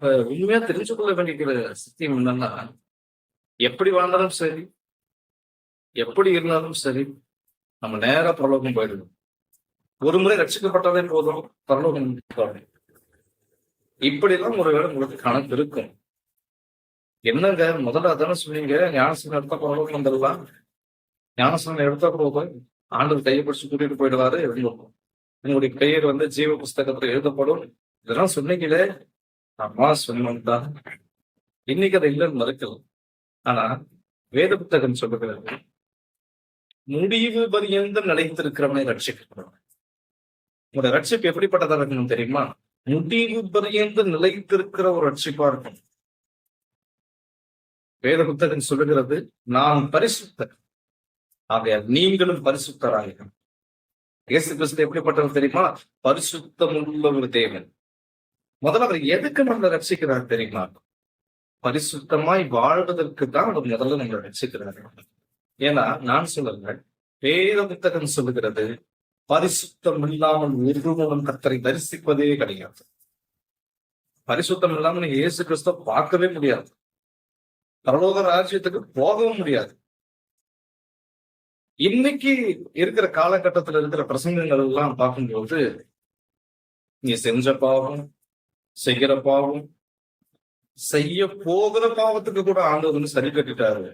இப்ப உண்மையா தெரிஞ்சுக்கொள்ள வேண்டிய சத்தியம் என்னன்னா எப்படி வாழ்ந்தாலும் சரி எப்படி இருந்தாலும் சரி நம்ம நேரா பரலோகம் போயிடணும். ஒரு முறை ரட்சிக்கப்பட்டதே போதும் பரலோகம் போறோம். இப்படிலாம் ஒருவேளை உங்களுக்கு கணக்கு இருக்கும். என்னங்க முதல்ல அதானே சொன்னீங்க ஞானசனம் எடுத்தா பரலோகம் வந்துடலாம். ஞானசனம் எடுத்தா போதும் ஆண்டவர் கையை பிடிச்சு கூட்டிட்டு போயிடுவாரு எழுந்துடும் உங்களுடைய பெயர் வந்து ஜீவ புஸ்தகத்துல எழுதப்படும். இதெல்லாம் சொன்னீங்களே அம்மா சொன்னோம்தான் இன்னைக்கு அதை இல்லைன்னு மறுக்கலாம் ஆனா வேத புத்தகம் சொல்லுகிறது முடிவு பரியந்தம் நிலைத்திருக்கிறவனை ரட்சிக்கணும். உங்களோட ரட்சிப்பு எப்படிப்பட்டதா இருக்கணும் தெரியுமா? முடிவு பரியந்தம் நிலைத்திருக்கிற ஒரு ரட்சிப்பா இருக்கும் வேத புத்தகம் சொல்லுகிறது நாம் பரிசுத்தர். ஆகையால் நீங்களும் பரிசுத்தராக இயேசு கிறிஸ்து எப்படிப்பட்டவர் தெரியுமா? பரிசுத்தம் உள்ள ஒரு தேவன். முதல்ல அவர் எதுக்கு நம்மளை ரசிக்கிறார் தெரியுமா? பரிசுத்தமாய் வாழ்வதற்கு தான் அவர் முதல்ல நம்மளை ரசிக்கிறாரு. ஏன்னா நான் சொல்லுங்கள் வேத புத்தகம் சொல்லுகிறது பரிசுத்தம் இல்லாமல் ஒருவனும் கத்தரை தரிசிப்பதே கிடையாது. பரிசுத்தம் இல்லாமல் நீங்க இயேசு கிறிஸ்துவ பார்க்கவே முடியாது. பரலோக ராஜ்யத்துக்கு போகவும் முடியாது. இன்னைக்கு இருக்கிற காலகட்டத்துல இருக்கிற பிரசங்கங்கள் எல்லாம் பார்க்கும்போது நீ செஞ்ச பாவம் செய்கிற பாவம் செய்ய போகிற பாவத்துக்கு கூட ஆண்டவர் வந்து சரி கட்டிட்டாரு.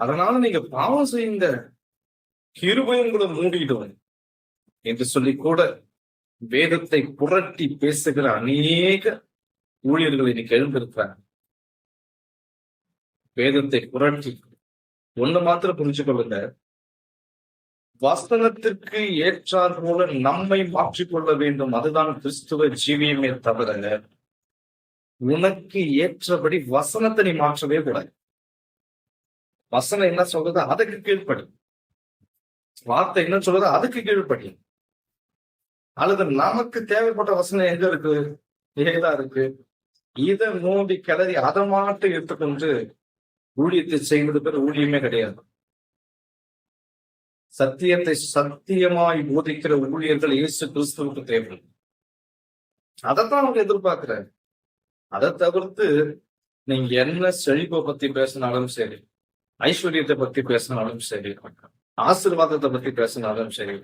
அதனால நீங்க பாவம் செய்யுங்க. கிருபை உங்களை மூடிடும் என்று சொல்லி கூட வேதத்தை புரட்டி பேசுகிற அநேக ஊழியர்கள் இன்னைக்கு எழுந்திருக்கிறாங்க வேதத்தை புரட்டி ஒண்ணு மாத்திரம் புரிஞ்சுக்கொள்ளுங்க வசனத்திற்கு ஏற்றார் போல நம்மை மாற்றிக்கொள்ள வேண்டும். அதுதான் கிறிஸ்துவ ஜீவியமே தவிர உனக்கு ஏற்றபடி வசனத்தை நீ மாற்றவே கூடாது. வசனம் என்ன சொல்றது அதுக்கு கீழ்ப்படி. வார்த்தை என்ன சொல்றது அதுக்கு கீழ்ப்படி. அல்லது நமக்கு தேவைப்பட்ட வசனம் எங்க இருக்கு? ஏதா இருக்கு. இதை நோண்டி கிளறி அதை மாட்டு எடுத்துக்கொண்டு ஊழியத்தை செய்வது பேர் ஊழியமே கிடையாது. சத்தியத்தை சத்தியமாய் போதிக்கிற ஊழியர்கள் இயேசு கிறிஸ்துவுக்கு தேவை. அதைத்தான் அவங்க எதிர்பார்க்கிறேன் அதை தவிர்த்து நீங்க என்ன செழிப்பை பத்தி பேசினாலும் சரி ஐஸ்வர்யத்தை பத்தி பேசினாலும் சரி ஆசீர்வாதத்தை பத்தி பேசினாலும் சரி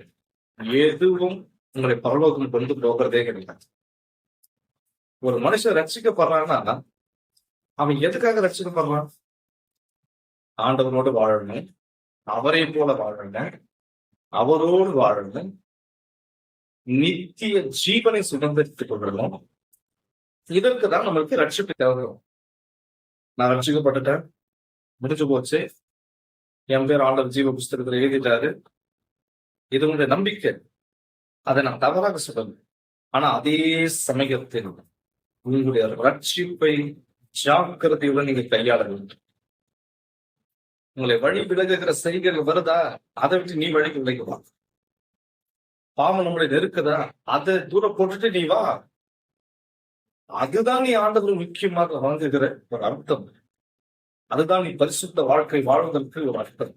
எதுவும் உங்களை பரலோகம் கொண்டு போகிறதே கிடையாது. ஒரு மனுஷன் ரட்சிக்கப்படுறான்னா அவன் எதுக்காக ரட்சிக்கப்படுறான்? ஆண்டவனோடு வாழணும் அவரை போல வாழணும் அவரோடு வாழணும் நித்திய ஜீவனை சுதந்திரித்துக் கொள்ளணும் இதற்கு தான் நம்மளுக்கு ரட்சிப்பு தேவை. நான் ரட்சிக்கப்பட்டுட்டேன். முடிஞ்சு போச்சு. என் பேர் ஆண்டர் ஜீவ புஸ்தகத்தில் எழுதிட்டாரு. இது உங்களுடைய நம்பிக்கை. அதை நான் தவறாக சொல்லல. ஆனா அதே சமயத்தில் உங்களுடைய ரட்சிப்பை ஜாக்கிரதையுடன் நீங்க கையாள வேண்டும். உங்களை வழி விலகுகிற செய்கைகள் வருதா? அதை விட்டு நீ வழிக்கு விலகுவா பாவம் நம்மளை நெருக்குதா? அதை தூரம் போட்டுட்டு நீ வா. அதுதான் நீ ஆண்டவர் முக்கியமாக வழங்குகிற ஒரு அர்த்தம். அதுதான் நீ பரிசுத்த வாழ்க்கை வாழ்வதற்கு ஒரு அர்த்தம்.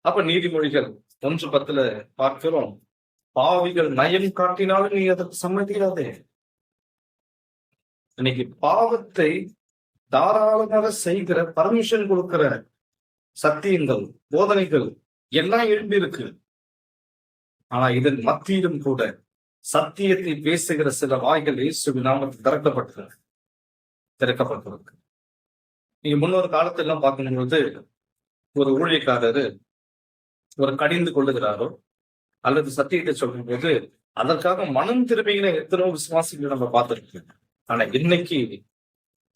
அப்ப நீதிமொழிகள் ஒன்று பத்துல பார்க்கிறோம். பாவிகள் நயம் காட்டினாலும் நீ அதற்கு சம்மதிக்காதே. இன்னைக்கு பாவத்தை தாராளமாக செய்கிற பர்மிஷன் கொடுக்கிற சத்தியங்கள் போதனைகள் எல்லாம் எழும்பி இருக்கு ஆனா இதன் மத்தியிலும் கூட சத்தியத்தை பேசுகிற சில வாய்கள் இயேசு நாமத்தில் திறக்கப்பட்டிருக்கு திறக்கப்பட்டிருக்கு. நீங்க முன்னொரு காலத்தெல்லாம் பார்க்கும்பொழுது ஒரு ஊழியக்காரரு ஒரு கடிந்து கொள்ளுகிறாரோ அல்லது சத்தியத்தை சொல்லும் போது அதற்காக மனம் திரும்பிகிற எத்தனோ விசுவாசிகளை நம்ம பார்த்திருக்கோம். ஆனா இன்னைக்கு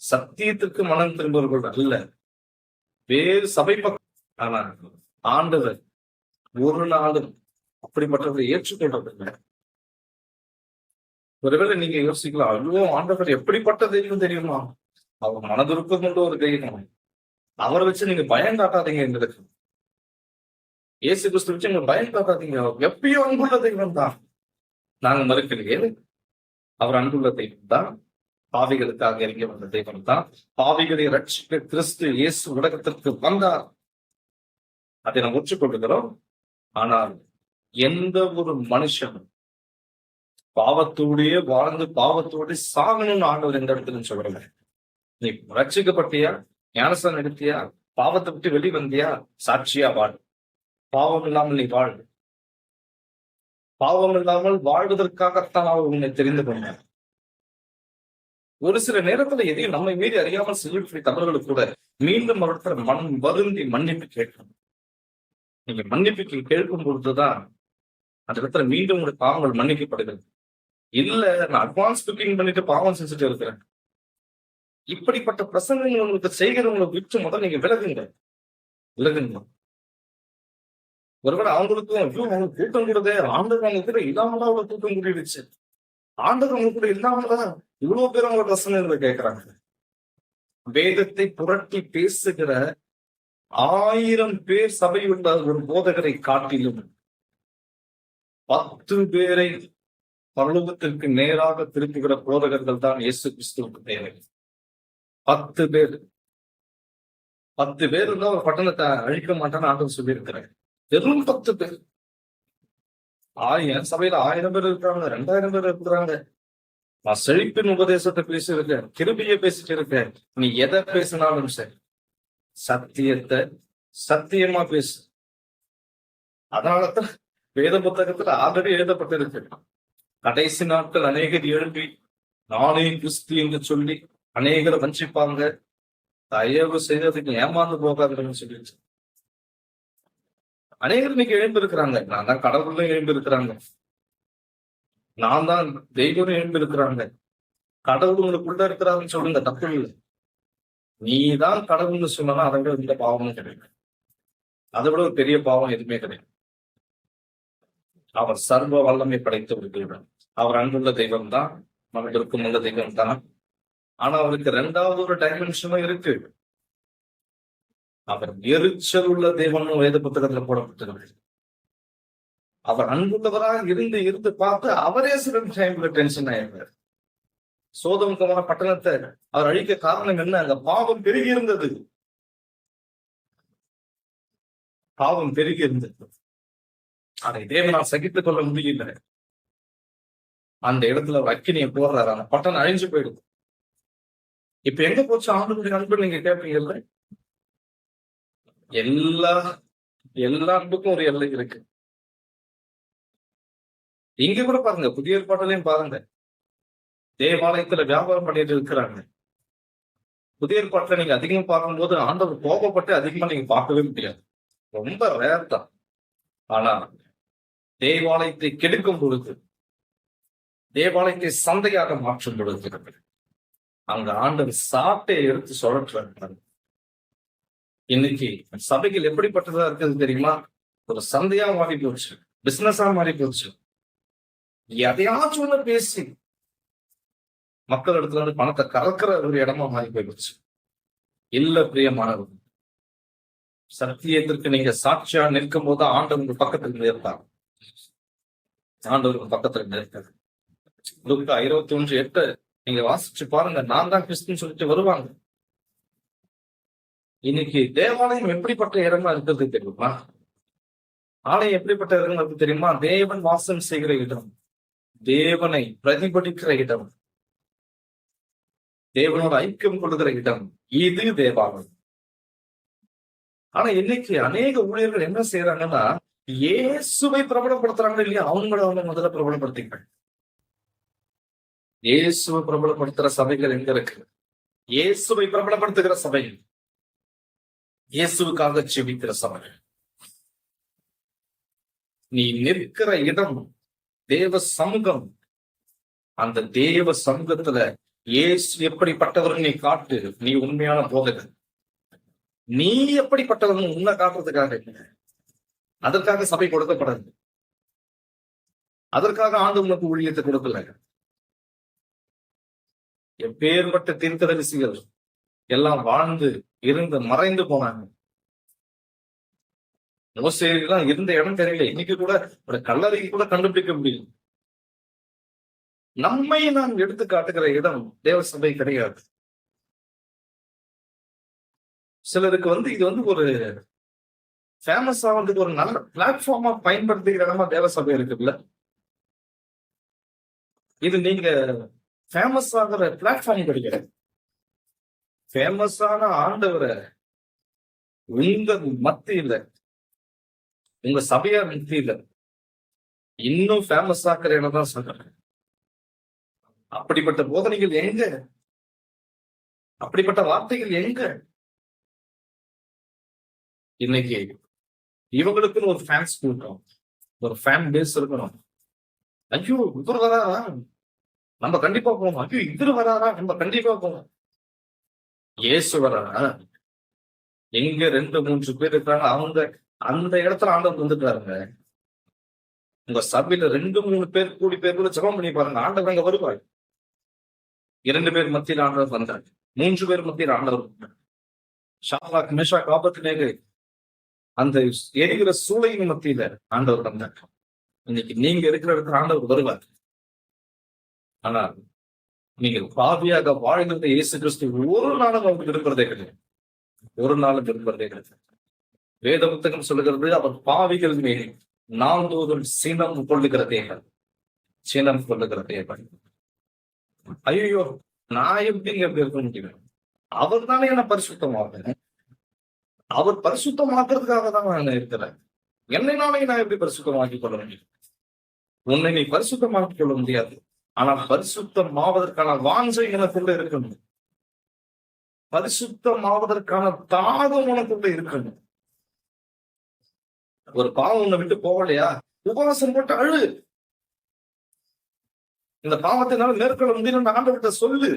சத்தியத்திற்கு மனம் திரும்புவர்கள் அல்ல. வேறு சபை பக்கம் ஆனா ஆண்டவர் ஒரு நாளும் அப்படிப்பட்டவர்களை ஏற்றுக்கொண்டதில்லை. ஒருவேளை நீங்க யோசிக்கலாம் ஐயோ ஆண்டவர் எப்படிப்பட்ட தெய்வம் தெரியுமா? அவர் மனதுருக்கம் கொண்ட ஒரு தெய்வம். அவரை வச்சு நீங்க பயம் காட்டாதீங்க எங்களுக்கு இயேசு கிறிஸ்து வச்சு நீங்க பயம் காட்டாதீங்க. எப்பயும் அன்புள்ள தெய்வம் தான். நாங்க மறுக்கலையே. அவர் அன்புள்ள தெய்வம் தான். பாவிகளுக்காக இறங்கி வந்த தெய்வம் தான். பாவிகளை ரட்சிக்க கிறிஸ்து இயேசு உலகத்திற்கு வந்தார். அதை நாம் ஒற்றுக்கொள்கிறோம். ஆனால் எந்த ஒரு மனுஷனும் பாவத்தோடயே வாழ்ந்து பாவத்தோடு சாகணும்னு ஆண்டவர் எந்த இடத்துல சொல்றல நீ ரட்சிக்கப்பட்டியா ஞானசம் எடுத்தியா? பாவத்தை விட்டு வெளி வந்தியா? சாட்சியா வாழ். பாவம் இல்லாமல் நீ வாழ். பாவம் இல்லாமல் வாழ்வதற்காகத்தான் அவர் உன்னை தெரிந்து கொண்டார். ஒரு சில நேரத்துல எதையும் நம்மை மீறி அறியாமல் செய்யக்கூடிய தவறுகளுக்கு கூட மீண்டும் அவர்கிட்ட மனம் வருந்தி மன்னிப்பு கேட்கணும் நீங்க மன்னிப்பு கேட்கும் பொழுதுதான் அந்த இடத்துல மீண்டும் உங்களுடைய பாவங்கள் மன்னிக்கப்படுகிறது. இல்ல நான் அட்வான்ஸ் புக்கிங் பண்ணிட்டு பாவம் செஞ்சுட்டு இருக்கிறேன். இப்படிப்பட்ட பிரசங்கங்கள் உங்களுக்கு செய்கிறவங்களை விட்டு முதல்ல நீங்க விலகுங்க. விலகுங்க. ஒருவேளை அவங்களுக்கும் கூட்டம் கூடதே ஆண்டவர் அவங்க கூட இல்லாமல் அவ்வளவு கூட்டம் கூடிடுச்சு. ஆண்டவர் அவங்க கூட இல்லாமதான் இவ்வளவு பேர் அவங்க பிரசங்கங்களை கேட்கிறாங்க. வேதத்தை புரட்டி பேசுகிற ஆயிரம் பேர் சபையுள்ள ஒரு போதகரை காட்டிலும் பத்து பேரை பரலோகத்திற்கு நேராக திரும்புகிற போதகர்கள் தான் இயேசு கிறிஸ்துவுக்கு தேவை. பத்து பேர். பத்து பேர் இருந்தா ஒரு பட்டணத்தை அழிக்க மாட்டான்னு ஆண்டவர் சொல்லியிருக்கிறார். வெறும் பத்து பேர். ஆயிரம் சபையில ஆயிரம் பேர் இருக்கிறாங்க ரெண்டாயிரம் பேர் இருக்கிறாங்க. நான் செழிப்பின் உபதேசத்தை பேசியிருக்கேன் கிருபிய பேசிட்டு இருக்கேன் நீ எதை பேசினாலும் சரி. சத்தியத்தை சத்தியமா பேசு. அதனாலதான் வேத புத்தகத்துல ஆல்ரெடி எழுதப்பட்டிருக்கு. கடைசி நாட்கள் அநேகர் எழுப்பி நானே கிறிஸ்து என்று சொல்லி அநேகரை வஞ்சிப்பாங்க. தயவு செய்ததுக்கு ஏமாந்து போகாதுன்னு சொல்லிடுச்சு அநேகர் இன்னைக்கு எழுந்து இருக்கிறாங்க நான் தான் கடவுள்ல எழுந்து இருக்கிறாங்க நான் தான் தெய்வம் எழுந்து இருக்கிறாங்க கடவுள் உங்களுக்குள்ள இருக்கிறாங்கன்னு சொல்லுங்க தப்பு இல்லை. நீதான் கடவுள்னு சொன்னா அதை விட இந்த பாவமும் கிடையாது. அதை விட ஒரு பெரிய பாவம் எதுவுமே கிடையாது. அவர் சர்வ வல்லமை படைத்து விடுகிறார் அவர் அன்புள்ள தெய்வம் தான் மனதிற்கும் உள்ள தெய்வம் தான் ஆனா அவருக்கு ரெண்டாவது ஒரு டைமென்ஷனும் இருக்கு. அவர் எரிச்சல் உள்ள தெய்வம்னு வேத புத்தகத்துல போடப்பட்டிருக்கு அவர் அன்புள்ளவராக இருந்து இருந்து பார்த்து அவரே சில டைம்ல டென்ஷன் ஆயிருந்தார் சோதம் பட்டணத்தை அவர் அழிக்க காரணம் என்ன? அங்க பாவம் பெருகி இருந்தது. பாவம் பெருகி இருந்தது. அதை தேவனால் சகித்துக் கொள்ள முடியல அந்த இடத்துல ஒரு அக்கினியை போடுறாரு. அந்த பட்டன் அழிஞ்சு போயிடுது. இப்ப எங்க போச்சு? ஆண்டுடைய அன்பு நீங்க கேட்பீங்கல்ல எல்லா எல்லா அன்புக்கும் ஒரு எல்லை இருக்கு. இங்க கூட பாருங்க புதிய ஏற்பாட்டிலையும் பாருங்க. தேவாலயத்துல வியாபாரம் பண்ணிட்டு இருக்கிறாங்க. புதிய ஏற்பாட்டில் நீங்க அதிகமா பார்க்கும்போது ஆண்டவர் கோபப்பட்டு அதிகமா நீங்க பார்க்கவே முடியாது. ரொம்ப ரேர் தான். ஆனா தேவாலயத்தை கெடுக்கும் பொழுது தேவாலயத்தை சந்தையாக மாற்றும் பொழுது அங்க ஆண்டவர் சாட்டை எடுத்து சுழற்றாரு இன்னைக்கு சபைகள் எப்படிப்பட்டதா இருக்குது தெரியுமா? ஒரு சந்தையா மாறி போச்சு பிசினஸா மாறி போச்சு. எதையாச்சும் ஒண்ணு பேசி மக்கள் இடத்துல இருந்து பணத்தை கலக்கிற ஒரு இடமா மாறி போயிடுச்சு. இல்ல பிரியமானவர் சத்தியத்திற்கு நீங்க சாட்சியா நிற்கும் போது ஆண்டவங்க உங்க பக்கத்துல நிற்பார் ஆண்டவர் பக்கத்துல நிற்பார் லுக்கா இருபத்தி ஒன்று எட்டு. நீங்க வாசிச்சு பாருங்க. நான் தான் கிறிஸ்துன்னு சொல்லிட்டு வருவாங்க. இன்னைக்கு தேவாலயம் எப்படிப்பட்ட இடமா இருக்கிறது தெரியுமா? ஆலயம் எப்படிப்பட்ட இடமா இருக்கு தெரியுமா? தேவன் வாசம் செய்கிற இடம். தேவனை பிரதிபலிக்கிற இடம். தேவனோட ஐக்கியம் கொள்ளுகிற இடம். இது தேவாலயம். ஆனா இன்னைக்கு அநேக ஊழியர்கள் என்ன செய்யறாங்கன்னா இயேசுவை பிரபலப்படுத்துறாங்க இல்லையா அவங்கள அவங்க முதல்ல பிரபலப்படுத்திங்க இயேசுவை பிரபலப்படுத்துற சபைகள் எங்க இருக்கு? இயேசுவை பிரபலப்படுத்துகிற சபைகள். இயேசுக்காக செபிக்கிற சபைகள். நீ நிற்கிற இடம் தேவ சமூகம் அந்த தேவ சமூகத்துல இயேசு எப்படிப்பட்டவர் நீ காட்டு நீ உண்மையான போதகன். நீ எப்படிப்பட்டவன் உன்னை காட்டுறதுக்காக அதற்காக சபை கொடுக்கப்படாது அதற்காக ஆண்டு உனக்கு ஊழியத்தை கொடுக்கல. எப்பேற்பட்ட தீர்க்கதரிசிகள் எல்லாம் வாழ்ந்து இருந்து மறைந்து போனாங்க. மோசேலாம் இருந்த இடம் தெரியல. இன்னைக்கு கூட ஒரு கல்லறை கூட கண்டுபிடிக்க முடியும் நம்மை நாம் எடுத்து காட்டுகிற இடம் தேவ சபை கிடையாது. சிலருக்கு வந்து இது வந்து ஒரு ஃபேமஸ் ஆகிறதுக்கு ஒரு நல்ல பிளாட்ஃபார்மா பயன்படுத்திக்கிற இடமா தேவசபை இருக்குல்ல? இது நீங்க ஃபேமஸ் ஆகிற பிளாட்ஃபார்ம் கிடைக்கிறது ஃபேமஸான ஆண்டவரை உங்க மத்தியில உங்க சபையார் மத்தியில இன்னும் ஃபேமஸ் ஆக்குற இடம் தான் சொல்றேன். அப்படிப்பட்ட போதனைகள் எங்க? அப்படிப்பட்ட வார்த்தைகள் எங்க? இன்னைக்கு இவங்களுக்குன்னு ஒரு ஃபேன்ஸ் கூட்டம் ஒரு ஃபேன் பேஸ் இருக்கணும். ஐயோ இவர் வராரா? நம்ம கண்டிப்பா போகணும். ஐயோ இவர் வராரா? நம்ம கண்டிப்பா போகணும். இயேசு வராரா? எங்க ரெண்டு மூன்று பேர் இருக்காங்க. அவங்க அந்த இடத்துல ஆண்டவர் வந்துட்டாருங்க. உங்க சபையில ரெண்டு மூணு பேர் கூடி பேர் கூட ஜெபம் பண்ணி பாருங்க. ஆண்டவர் அங்க வருவார். இரண்டு பேர் மத்தியில் ஆண்டவர் வந்தார். மூன்று பேர் மத்தியில் ஆண்டவர் வந்தார். ஷாலாக் மேஷாக் ஆபத்து அந்த எரிகிற சூளையின் மத்தியில ஆண்டவர் வந்தார். இன்னைக்கு நீங்க இருக்கிற இடத்துல ஆண்டவர் வருவார். ஆனால் நீங்கள் பாவியாக வாழ்ந்த இயேசு கிறிஸ்து ஒரு நாளும் அவருக்கு விரும்புறதே கிடையாது. ஒரு நாளும் விரும்புறதே கிடையாது. வேத புத்தகம் சொல்லுகிறது அவர் பாவிகள் மேல் நாள்தோறும் சினம் கொள்ளுகிற தேவன். சினம் கொள்ளுகிற தேவன். ஐயோ நான் எப்படி எப்படி இருக்க முடியும்? அவர் தானே என்ன பரிசுத்தமாக அவர் பரிசுத்தமாக்குறதுக்காக தான் நான் இருக்கிறேன். என்னை நானே நான் எப்படி பரிசுத்தமாக்கி கொள்ள முடியும் உன்னை நீ பரிசுத்தமாக்கி கொள்ள முடியாது ஆனால் பரிசுத்தமாவதற்கான வாஞ்சை எனக்குள்ள இருக்கணும். பரிசுத்தம் ஆவதற்கான தாகம் உனக்குள்ள இருக்கணும். ஒரு பாவம் உன்னை விட்டு போகலையா? உபவாசம் போட்டு அழு. இந்த பாவத்தினால மேற்கொள்ள முடியும் ஆண்டவர்கிட்ட சொல்லு.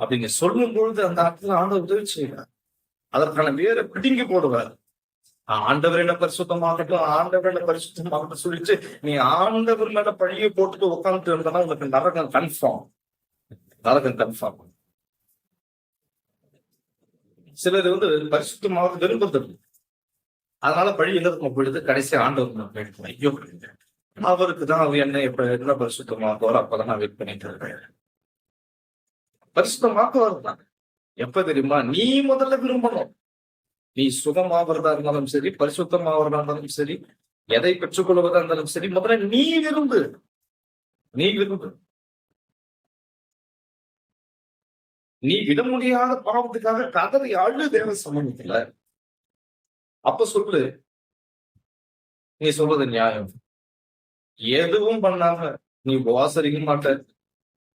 அப்படின்னு சொல்லும் பொழுது அந்த அர்த்தத்தில் ஆண்டவர் உதவி செய்வார் அதற்கான வேற பிடுங்கி போடுவார். ஆண்டவர் என்ன பரிசுத்தமாகட்டும் ஆண்டவர் என்ன பரிசுத்தமாகட்டும் சொல்லிச்சு நீ ஆண்டவர் மேல பழிய போட்டுட்டு உட்காந்துட்டு இருந்தனா உனக்கு நரகம் கன்ஃபார்ம் நரகம் கன்ஃபார்ம் சிலர் வந்து பரிசுத்தமாக விரும்புறது அதனால பழி எங்க பொழுது கடைசி ஆண்டவர் ஐயோ அவருக்கு தான் அவர் என்ன எப்ப என்ன பரிசுத்தமாக அப்பதான் நான் வெயிட் பண்ணிட்டு இருக்கேன். பரிசுத்தமாக வருதான் எப்ப தெரியுமா? நீ முதல்ல விரும்பணும். நீ சுகமாவதா இருந்தாலும் சரி பரிசுத்தமாவதா இருந்தாலும் சரி எதை பெற்றுக்கொள்வதா இருந்தாலும் சரி முதல்ல நீ விரும்பு. நீ விரும்பு. நீ விட முடியாத பாவத்துக்காக கதறி அழு தேவ சமூகத்துல அப்ப சொல்லு. நீ சொல்றது நியாயம். எதுவும் பண்ணாம நீ உபவாசரிக்க மாட்ட.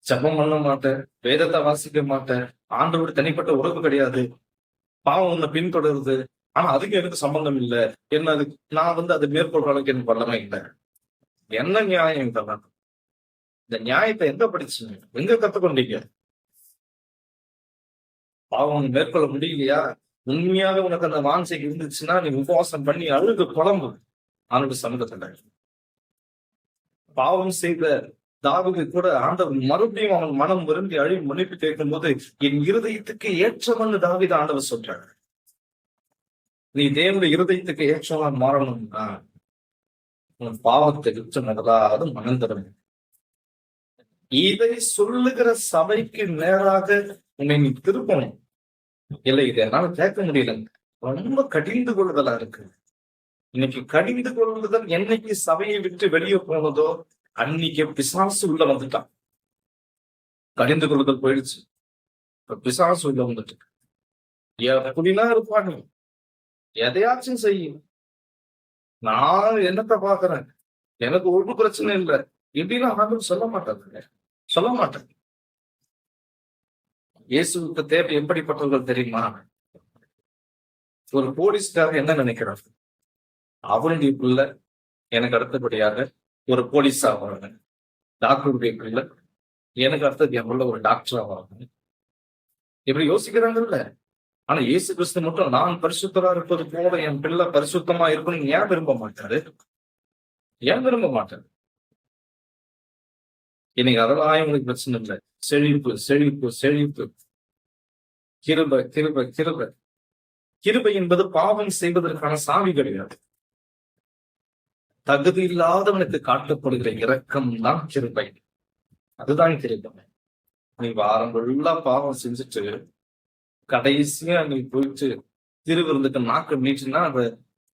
ஜபம் பண்ண மாட்டேன் வேதத்தை வாசிக்க மாட்டேன் ஆண்டோட தனிப்பட்ட உறவு கிடையாது. பாவம் உன்னை பின்தொடருது. ஆனா அதுக்கு எனக்கு சம்பந்தம் இல்லை. என்ன அது? நான் வந்து அதை மேற்கொள்றதுக்கு எனக்கு பலமே இல்லை. என்ன நியாயம் இதெல்லாம் இந்த நியாயத்தை எங்க படிச்சீங்க? எங்க கத்துக்கொண்டீங்க? பாவம் மேற்கொள்ள முடியலையா? உண்மையாக உனக்கு அந்த வாஞ்சை இருந்துச்சுன்னா நீ உபவாசம் பண்ணி அழுது குழம்பு ஆனோட சமூகத்துல. பாவம் செய்த தாவுக்கு கூட ஆண்டவர் மறுபடியும் அவன் மனம் விரும்பி அழி மன்னிப்பு கேட்கும் போது என் இருதயத்துக்கு ஏற்றவன் தாவித ஆண்டவர் சொல்றாங்க நீ தேவனுடைய இருதயத்துக்கு ஏற்றவன் மாறணும்னா உன் பாவத்தை விற்று முதலாவது மனம் இதை சொல்லுகிற சபைக்கு நேராக உன்னை நீ திருப்பணும். இல்லை இதை என்னால கேட்க முடியல. ரொம்ப கடிந்து கொள்ளுதலா இருக்கு. இன்னைக்கு கடிந்து கொள்ளுதல் என்னைக்கு சபையை விட்டு வெளியே போனதோ அன்னைக்கு பிசாசு உள்ள வந்துட்டான். கடிந்து கொள்ளுதல் போயிடுச்சு. இப்ப பிசாசு உள்ள வந்துட்டு எப்படிலாம் இருப்பாங்க. எதையாச்சும் செய்யும். நான் என்னத்தை பாக்குறேன் எனக்கு ஒரு பிரச்சனை இல்லை. இப்படின்னா ஆண்டவர் சொல்ல மாட்டாங்க சொல்ல மாட்டேன் இயேசுக்கு தேவை எப்படிப்பட்டவர்கள் தெரியுமா? ஒரு போலீஸ்காரர் என்ன நினைக்கிறார்? அவருடைய பிள்ளை எனக்கு அடுத்தபடியாக ஒரு போலீஸா வராங்க டாக்டருடைய பிள்ளை எனக்கு அடுத்தது என் பிள்ளை ஒரு டாக்டரா வராங்க இப்படி யோசிக்கிறாங்கல்ல. ஆனா இயேசு கிறிஸ்து மட்டும் நான் பரிசுத்தரா இருப்பது போல என் பிள்ளை பரிசுத்தமா இருக்கணும்னு ஏன் விரும்ப மாட்டாரு? ஏன் விரும்ப மாட்டாரு? இன்னைக்கு அதெல்லாம் இவங்களுக்கு பிரச்சனை இல்லை. செழிப்பு செழிப்பு செழிப்பு. கிருப கிருப கிருப. கிருபை என்பது பாவம் செய்வதற்கான சாவி கிடையாது. தகுதி இல்லாதவனுக்கு காட்டப்படுகிற இரக்கம் தான் கிருபை அதுதான் கிருபை நீ வாரம் ஃபுல்லா பாவம் செஞ்சுட்டு கடைசியா நீ போயிட்டு திருவிருந்துக்கு நாக்கு நீச்சுன்னா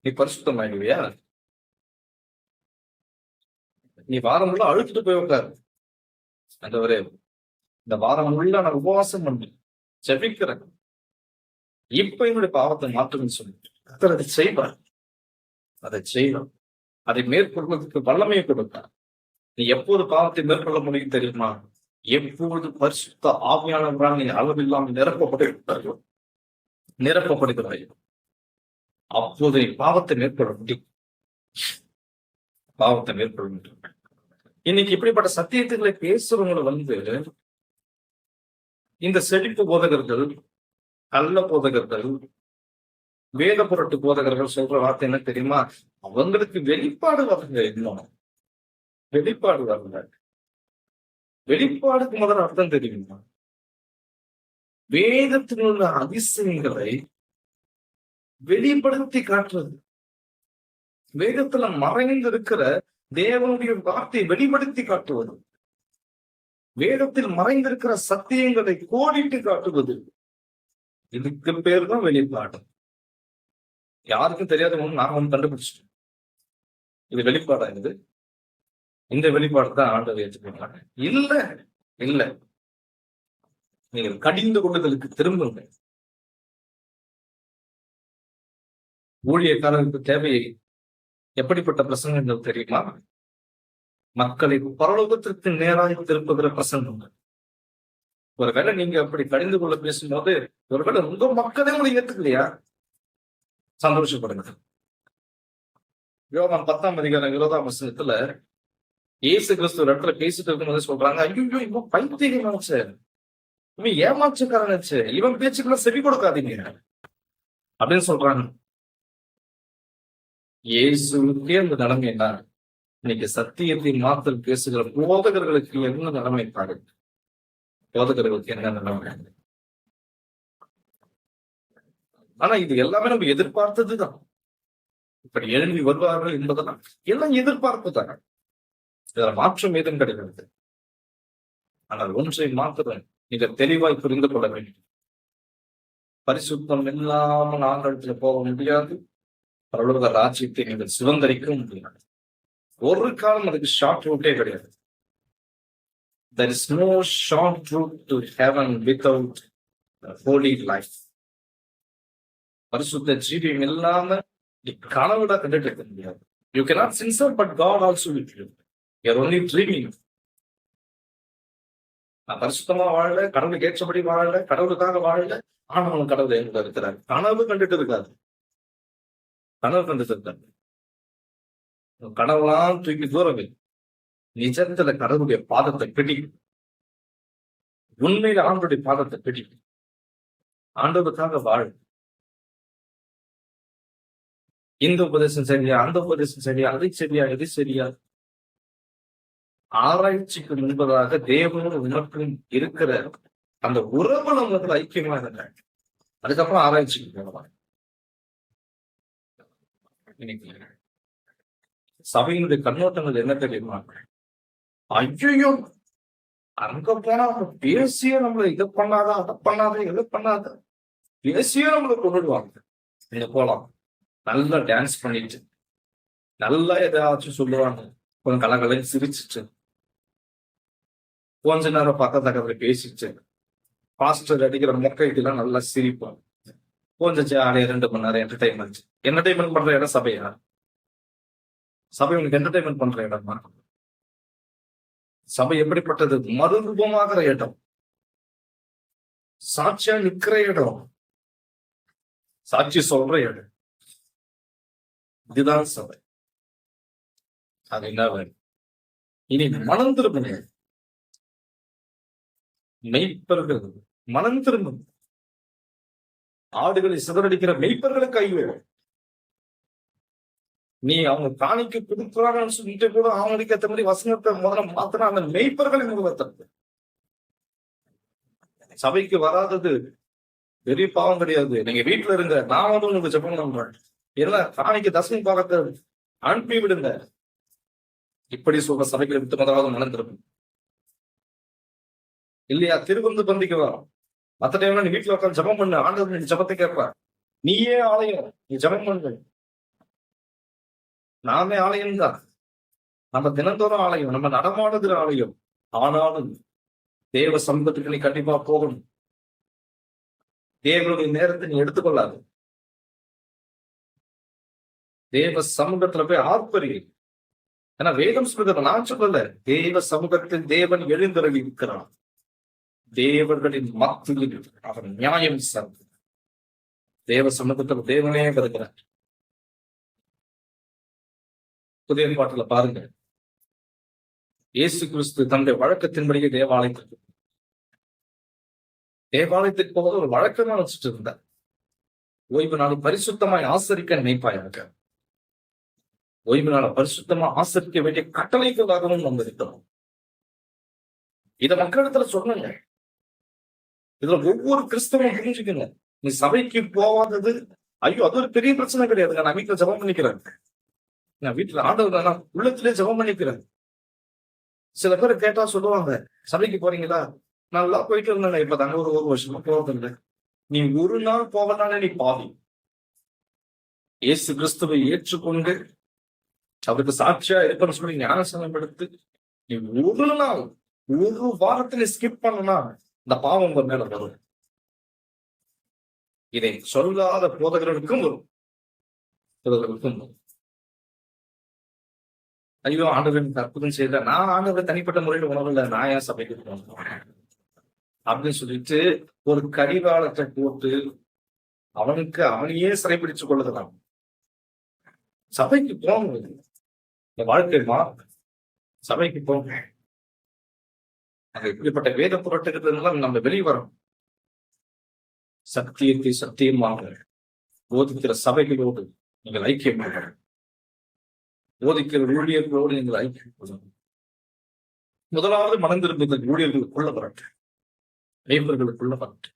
நீ பரிசுத்தம் ஆகிடுவியா நீ வாரம் ஃபுல்லா அழுத்துட்டு போய் உட்காரு ஆண்டவரே இந்த வாரம் ஃபுல்லா நான் உபவாசம் பண்ணி ஜெபிக்கிறேன். இப்ப என்னுடைய பாவத்தை மாற்றுன்னு சொல்லிட்டு அதை செய்வார். அதை செய்வார். அதை மேற்கொள்வதற்கு வல்லமையை கொடுத்தார். நீ எப்போது பாவத்தை மேற்கொள்ள முடியும் தெரியுமா? எப்பொழுது பரிசுத்த ஆவியானவரால் நீ அளவில்லாமல் நிரப்பப்பட்டிருக்கிறாயோ? நிரப்பப்படுகிறாயோ? அப்போது நீ பாவத்தை மேற்கொள்ள முடியும். பாவத்தை மேற்கொள்ள முடியும். இன்னைக்கு இப்படிப்பட்ட சத்தியத்துகளை பேசுறவங்களை வந்து இந்த செழிப்பு போதகர்கள் கள்ள போதகர்கள் வேத புரட்டு போதகர்கள் சொல்ற வார்த்தை என்ன தெரியுமா? அவங்களுக்கு வெளிப்பாடு வரல இன்னும். வெளிப்பாடு வரல வெளிப்பாடுக்கு முதல் அர்த்தம் தெரியுமா? வேதத்தில் உள்ள அதிசயங்களை வெளிப்படுத்தி காட்டுறது. வேதத்துல மறைந்து இருக்கிற தேவனுடைய வார்த்தையை வெளிப்படுத்தி காட்டுவது. வேதத்தில் மறைந்திருக்கிற சத்தியங்களை கோடிட்டு காட்டுவது. இதுக்கு பேர் தான் வெளிப்பாடு. யாருக்கும் தெரியாத ஒன்று நான் ஒன்று கண்டுபிடிச்சிட்டேன். இது வெளிப்பாடா இது? இந்த வெளிப்பாடு தான் ஆண்டவர் ஏற்றுக்கொண்டாங்க இல்ல இல்ல. நீங்கள் கடிந்து கொள்ளுதலுக்கு திரும்புங்க ஊழியக்காரர்களுக்கு தேவை எப்படிப்பட்ட பிரசங்கங்கள் தெரியுமா? மக்களை பரலோகத்திற்கு நேராக திருப்புகிற பிரசங்கங்கள். ஒருவேளை நீங்க அப்படி கடிந்து கொள்ள பேசும்போது ஒருவேளை உங்க மக்களே உங்களை ஏத்துக்கலையா? சந்தோஷப்படுங்க யோகான் பத்தாம் அதிகாரம் இருபதாம் வசனத்துல ஏசு கிறிஸ்து இடத்துல பேசிட்டு இருக்கும்போது சொல்றாங்க ஐயோ இவன் பைத்தியம் நினைச்சு இவன் ஏமாற்றுக்காரனுச்சு இவன் பேச்சுக்குள்ள செவி கொடுக்காதீங்க. அப்படின்னு சொல்றாங்க. இயேசுக்கே அந்த நிலைமை என்ன? இன்னைக்கு சத்தியத்தை மாத்திரம் பேசுகிற போதகர்களுக்கு என்ன நிலைமை பாரு? போதகர்களுக்கு என்ன நிலைமை? ஆனா இது எல்லாமே நம்ம எதிர்பார்த்ததுதான். இப்படி எழுதி வருவார்கள் என்பதெல்லாம் எல்லாம் எதிர்பார்ப்பு தான். இதுல மாற்றம் ஏதும் கிடையாது. ஆனால் ஒன்றை மாத்திரம் மிக தெளிவாய் புரிந்து கொள்ள வேண்டும். பரிசுத்தம் இல்லாமல் ஆங்கிலத்தில் போக முடியாது. பரலோக ராஜ்யத்தை நீங்கள் சுதந்திரிக்க முடியாது. ஒரு காலம் அதுக்கு ஷார்ட் ரூட்டே கிடையாது. There is no short route to heaven without a holy life. பரிசுத்த ஜீவியம் இல்லாம நீ கனவுடா கண்டுட்டு இருக்க முடியாது. You cannot sincere but God also with you you're only dreaming நான் பரிசுத்தமா வாழல கடவுளுக்கு ஏற்றபடி வாழல கடவுளுக்காக வாழல ஆனவன் கடவுள் எங்க இருக்கிறார்? கனவு கண்டுட்டு இருக்காது கனவு கண்டுட்டு இருக்காரு. கடவுளாம் தூக்கி தூரம் நிஜத்துல கடவுளுடைய பாதத்தை பிடி. உண்மையில ஆண்டோடைய பாதத்தை பிடி. ஆண்டவருக்காக வாழ். இந்த உபதேசம் சரியா அந்த உபதேசம் சரியா அது சரியா இது சரியா? ஆராய்ச்சிக்கு முன்பதாக தேவனோடு உனக்கும் இருக்கிற அந்த உறவு நம்மளுக்கு ஐக்கியமா இருந்தாங்க அதுக்கப்புறம் ஆராய்ச்சிக்கு போகலாம் சபையினுடைய கண்ணோட்டங்கள் என்ன தெரியுமா? ஐயோ அங்க போனா அவங்க பேசியே நம்மள இதை பண்ணாத அதை பண்ணாத இதை பண்ணாத. பேசியே நம்மளை கொண்டுடுவாங்க. நீங்க போலாம். நல்லா டான்ஸ் பண்ணிட்டு நல்லா ஏதாச்சும் சொல்லுவாங்க. கொஞ்சம் கலகலன்னு சிரிச்சிட்டு கொஞ்ச நேரம் பக்கத்தக்கத்துல பேசிட்டு பாஸ்டர் அடிக்கிற மொக்க இதெல்லாம் நல்லா சிரிப்போம். கொஞ்சம் ஜாலியாக ரெண்டு மணி நேரம் என்டர்டைன்மெண்ட் என்டர்டைன்மெண்ட் பண்ற இடம் சபையா? சபை உனக்கு என்டர்டைன்மெண்ட் பண்ற இடமா? சபை எப்படிப்பட்டது? மறுரூபமாகிற இடம். சாட்சியா நிக்கிற இடம். சாட்சி சொல்ற இடம். இதுதான் சபை அது என்ன வேணும் இனி மனம் திரும்புங்க மெய்ப்பர்கள் மனம் திரும்பும் ஆடுகளை சிதறடிக்கிற மெய்ப்பர்களுக்கு ஐயோ நீ அவங்க காணிக்க கொடுக்குறாங்கன்னு சொல்லிட்டு கூட அவங்களுக்கு ஏற்ற மாதிரி வசனத்தை முதல்ல மாத்தினா அந்த மெய்ப்பர்களை முகவத்தது சபைக்கு வராதது பெரிய பாவம் கிடையாது. நீங்க வீட்டுல இருங்க. நான் வந்து உங்களுக்கு ஜெபம் பண்றேன் என்ன காணிக்கு தசமி பாகத்தை அனுப்பி விடுங்க. இப்படி சொல்ற சபைகளை விட்டு முதலாவது மனம் இல்லையா? திருவந்து பந்திக்கு வரும் மத்த டைம்ல நீ வீட்டுல உட்காந்து ஜபம் பண்ணு. ஆண்டவர் நீ ஜெபத்தை கேட்ப நீயே ஆலயம். நீ ஜெபம் பண்ணு. நாமே ஆலயம் தான். நம்ம தினந்தோறும் ஆலயம். நம்ம நடமாடுகிற ஆலயம். ஆனாலும் தேவ சமூகத்துக்கு நீ கண்டிப்பா போகணும். தேவனுடைய நேரத்தை நீ எடுத்துக்கொள்ளாது. தேவ சமூகத்துல போய் ஆர்ப்பரி ஏன்னா வேதம் சொல்றது நான் சொல்லல. தேவ சமூகத்தில் தேவன் எழுந்தருளி இருக்கிறான் தேவர்களின் மத்தியில் அவன் நியாயம் சார்ந்து தேவ சமூகத்தில் தேவனே வருகிறார் புதிய பாட்டுல பாருங்க. இயேசு கிறிஸ்து தன்னுடைய வழக்கத்தின்படியே தேவாலயத்திற்கு தேவாலயத்துக்கு போவது ஒரு வழக்கமா வச்சுட்டு இருந்தார். ஓய்வு நாள் பரிசுத்தமாய் ஆசரிக்க நினைப்பாயாக. ஓய்வு நாளை பரிசுத்தமா ஆசரிக்க வேண்டிய கட்டளைகளாகவும் நம்ம இருக்கிறோம். இத மக்களிடத்துல சொல்லுங்க. இதுல ஒவ்வொரு கிறிஸ்தவம் புரிஞ்சுக்கணும். நீ சபைக்கு போவாதது ஐயோ அது ஒரு பெரிய பிரச்சனை கிடையாதுங்க நான் வீட்டுல ஜெபம் பண்ணிக்கிறேன். நான் வீட்டுல ஆண்டவர் நான் உள்ளத்திலே ஜெபம் பண்ணிக்கிறேன். சில பேர் கேட்டா சொல்லுவாங்க சபைக்கு போறீங்களா? நல்லா போயிட்டு இருந்தேன். இப்ப தாங்க ஒரு ஒரு வருஷமா போவதில்லை நீ ஒரு நாள் போகலான்னு நீ பாவி. இயேசு கிறிஸ்துவை ஏற்றுக்கொண்டு அவருக்கு சாட்சியா இருக்கணும்னு சொல்லி ஞானசனம் எடுத்து நீ ஒரு நாள் ஒரு வாரத்துல ஸ்கிப் பண்ணனா இந்த பாவம் உங்க மேல வரும். இதை சொல்லாத போதகர்களுக்கும் வரும். போதகர்களுக்கும் வரும். ஐயோ ஆண்டவன் அற்புதம் செய்யல நான் ஆண்டவர் தனிப்பட்ட முறையில் உணவில்லை நான் ஏன் சபைக்கு போனேன் அப்படின்னு சொல்லிட்டு ஒரு கடிவாளத்தை போட்டு அவனுக்கு அவனையே சிறைபிடிச்சு கொள்ளுகிறான். சபைக்கு போங்க இந்த வாழ்க்கை மா சபைக்கு போங்க இப்படிப்பட்ட வேத புரட்டுகிறதுலாம் நம்ம வெளியே வரோம். சத்தியத்தை சத்தியமாக போதிக்கிற சபைகளோடு நீங்கள் ஐக்கியமாக போதிக்கிற ஊழியர்களோடு நீங்கள் ஐக்கியம் முதலாவது மனந்திருந்த திரும்புகிற ஊழியர்களுக்குள்ள வரட்டு மேம்பர்களுக்குள்ள வரட்டு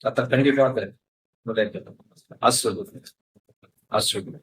அத்த கண்டிப்பாக ஆசிர்வதி ஆசிர்வதி